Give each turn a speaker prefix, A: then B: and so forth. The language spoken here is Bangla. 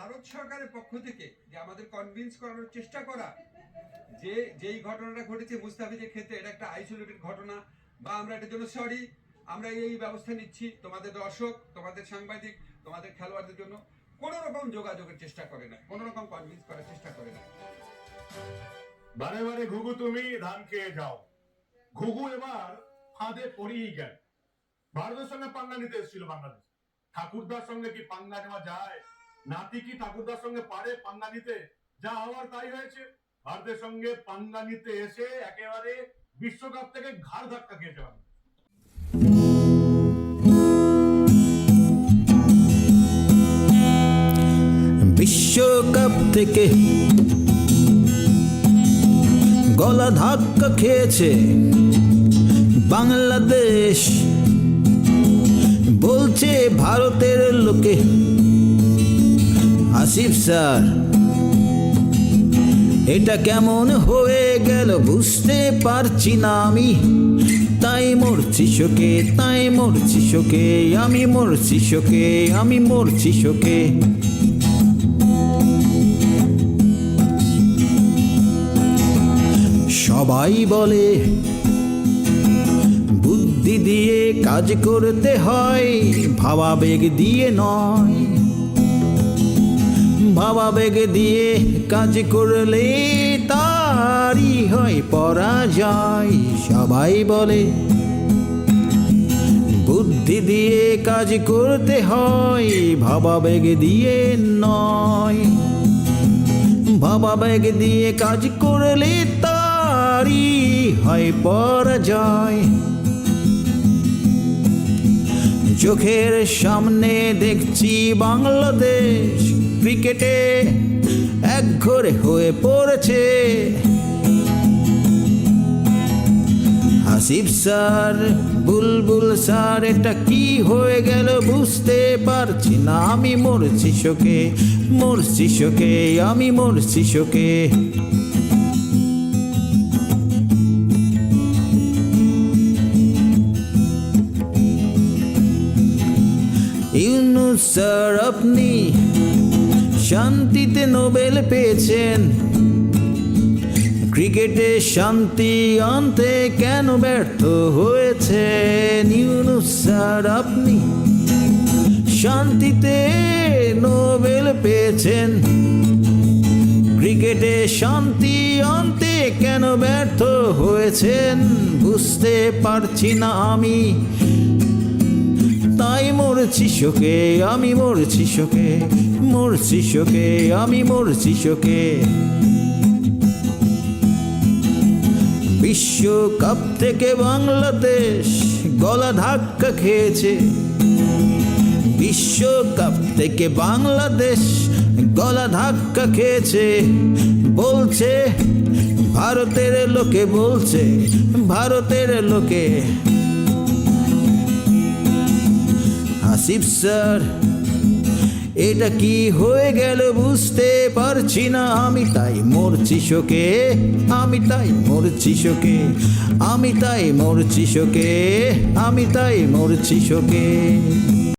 A: ভারত সরকারের পক্ষ থেকে যে আমাদের কনভিন্স করানোর চেষ্টা করা, যে, যেই ঘটনাটা ঘটেছে মুস্তাফিজের ক্ষেত্রে এটা একটা আইসোলেটেড ঘটনা বা আমরা এটার জন্য সরি আমরা এই ব্যবস্থা নিচ্ছি তোমাদের দর্শক, তোমাদের সাংবাদিক, তোমাদের খেলোয়াড়দের জন্য। কোনো রকম যোগাযোগের চেষ্টা করে না, কোনো রকম কনভিন্স করার চেষ্টা করে না।
B: বারে বারে ঘুঘু তুমি ধান খেয়ে যাও। ঘুঘু এবার ফাঁদে পড়েই গেল। ভারতের সঙ্গে পাঙ্গা নিতে এসেছিল বাংলাদেশ। ঠাকুরদার সঙ্গে কি পাঙ্গা নেওয়া যায়? নাতি কি ঠাকুরদার সঙ্গে পারে পাঙ্গা নিতে? যা হওয়ার তাই হয়েছে। ভারতের সঙ্গে পাঙ্গা নিতে এসে একেবারে বিশ্বকাপ থেকে ঘাড় ধাক্কা খেয়েছে
C: বিশ্বকাপ থেকে গলা ধাক্কা খেয়েছে বাংলাদেশ। বলছে ভারতের লোকে আসিফ স্যার, এটা কেমন হয়ে গেল বুঝতে পারছি না আমি। তাই মরছি শোকে, তাই মরছি শোকে, আমি মরছি শোকে, আমি মরছি শোকে। সবাই বলে, বুদ্ধি দিয়ে কাজ করতে হয় ভাবাবেগ দিয়ে নয়। ভাবাবেগ দিয়ে কাজ করলে তারই হয় পরাজয়, সবাই বলে। বুদ্ধি দিয়ে কাজ করতে হয় ভাবাবেগ দিয়ে নয়। ভাবাবেগ দিয়ে কাজ করলে তারই হয় পরাজয় চোখের সামনে দেখছি বাংলাদেশ ক্রিকেটে এক ঘরে হয়ে পড়েছে। হাসিব স্যার, বুলবুল স্যার, এটা কি হয়ে গেল বুঝতে পারছি না। আমি মরছি শোকে মরছি শোকে, আমি মরছি শোকে। ইউনুস স্যার আপনি শান্তিতে নোবেল পেয়েছেন। ক্রিকেটে শান্তি আনতে কেন ব্যর্থ হয়েছেন? ইউনুস স্যার আপনি শান্তিতে নোবেল পেয়েছেন। ক্রিকেটে শান্তি আনতে কেন ব্যর্থ হয়েছেন? বুঝতে পারছি না আমি। তাই মরছি শোকে, আমি মরছি শোকে মরছি শোকে, আমি মরছি শোকে। বিশ্বকাপ থেকে বাংলাদেশ গলা ধাক্কা খেয়েছে। বিশ্বকাপ থেকে বাংলাদেশ গলা ধাক্কা খেয়েছে। বলছে, ভারতের লোকে বলছে, ভারতের লোকে আসিফ স্যার, এটা কি হয়ে গেল বুঝতে পারছি না আমি তাই মরছি শোকে, আমি তাই মরছি শোকে, আমি তাই মরছি শোকে, আমি তাই মরছি শোকে।